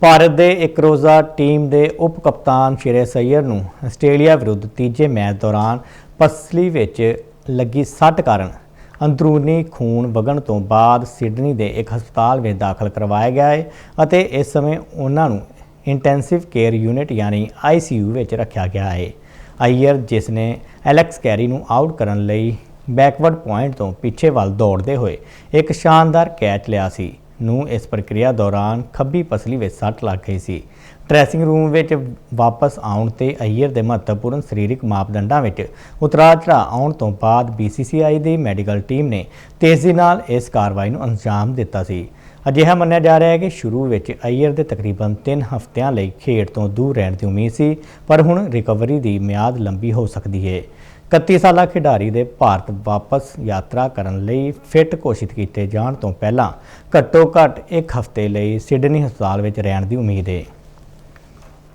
ਭਾਰਤ ਦੇ ਇੱਕ ਰੋਜ਼ਾ ਟੀਮ ਦੇ ਉਪ ਕਪਤਾਨ ਸ਼ੇਰੇ ਅਯਰ ਨੂੰ ਆਸਟ੍ਰੇਲੀਆ ਵਿਰੁੱਧ ਤੀਜੇ ਮੈਚ ਦੌਰਾਨ ਪਸਲੀ ਵਿੱਚ ਲੱਗੀ ਸੱਟ ਕਾਰਨ ਅੰਦਰੂਨੀ ਖੂਨ ਵਗਣ ਤੋਂ ਬਾਅਦ ਸਿਡਨੀ ਦੇ ਇੱਕ ਹਸਪਤਾਲ ਵਿੱਚ ਦਾਖਲ ਕਰਵਾਇਆ ਗਿਆ ਹੈ ਅਤੇ ਇਸ ਸਮੇਂ ਉਹਨਾਂ ਨੂੰ ਇੰਟੈਂਸਿਵ ਕੇਅਰ ਯੂਨਿਟ ਯਾਨੀ ICU ਵਿੱਚ ਰੱਖਿਆ ਗਿਆ ਹੈ। ਅਈਅਰ ਜਿਸ ਨੇ ਐਲੈਕਸ ਕੈਰੀ ਨੂੰ ਆਊਟ ਕਰਨ ਲਈ ਬੈਕਵਰਡ ਪੁਆਇੰਟ ਤੋਂ ਪਿੱਛੇ ਵੱਲ ਦੌੜਦੇ ਹੋਏ ਇੱਕ ਸ਼ਾਨਦਾਰ ਕੈਚ ਲਿਆ ਸੀ। ਨੂੰ ਇਸ ਪ੍ਰਕਿਰਿਆ ਦੌਰਾਨ ਖੱਬੀ ਪਸਲੀ ਵਿੱਚ ਸੱਟ ਲੱਗ ਗਈ ਸੀ। ਡਰੈਸਿੰਗ ਰੂਮ ਵਿੱਚ ਵਾਪਸ ਆਉਣ ਤੇ ਅਈਅਰ ਦੇ ਮਹੱਤਵਪੂਰਨ ਸਰੀਰਕ ਮਾਪਦੰਡਾਂ ਵਿੱਚ ਉਤਰਾਅ ਚੜਾਅ ਆਉਣ ਤੋਂ ਬਾਅਦ BCCI ਦੀ ਮੈਡੀਕਲ ਟੀਮ ਨੇ ਤੇਜ਼ੀ ਨਾਲ ਇਸ ਕਾਰਵਾਈ ਨੂੰ ਅੰਜਾਮ ਦਿੱਤਾ ਸੀ। ਅਜਿਹਾ ਮੰਨਿਆ ਜਾ ਰਿਹਾ ਹੈ ਕਿ ਸ਼ੁਰੂ ਵਿੱਚ ਅਈਅਰ ਦੇ ਤਕਰੀਬਨ 3 ਹਫ਼ਤਿਆਂ ਲਈ ਖੇਡ ਤੋਂ ਦੂਰ ਰਹਿਣ ਦੀ ਉਮੀਦ ਸੀ, ਪਰ ਹੁਣ ਰਿਕਵਰੀ ਦੀ ਮਿਆਦ ਲੰਬੀ ਹੋ ਸਕਦੀ ਹੈ। 31 ਸਾਲਾ ਖਿਡਾਰੀ ਦੇ ਭਾਰਤ ਵਾਪਸ ਯਾਤਰਾ ਕਰਨ ਲਈ ਫਿੱਟ ਘੋਸ਼ਿਤ ਕੀਤੇ ਜਾਣ ਤੋਂ ਪਹਿਲਾਂ ਘੱਟੋ ਘੱਟ ਇੱਕ ਹਫ਼ਤੇ ਲਈ ਸਿਡਨੀ ਹਸਪਤਾਲ ਵਿੱਚ ਰਹਿਣ ਦੀ ਉਮੀਦ ਹੈ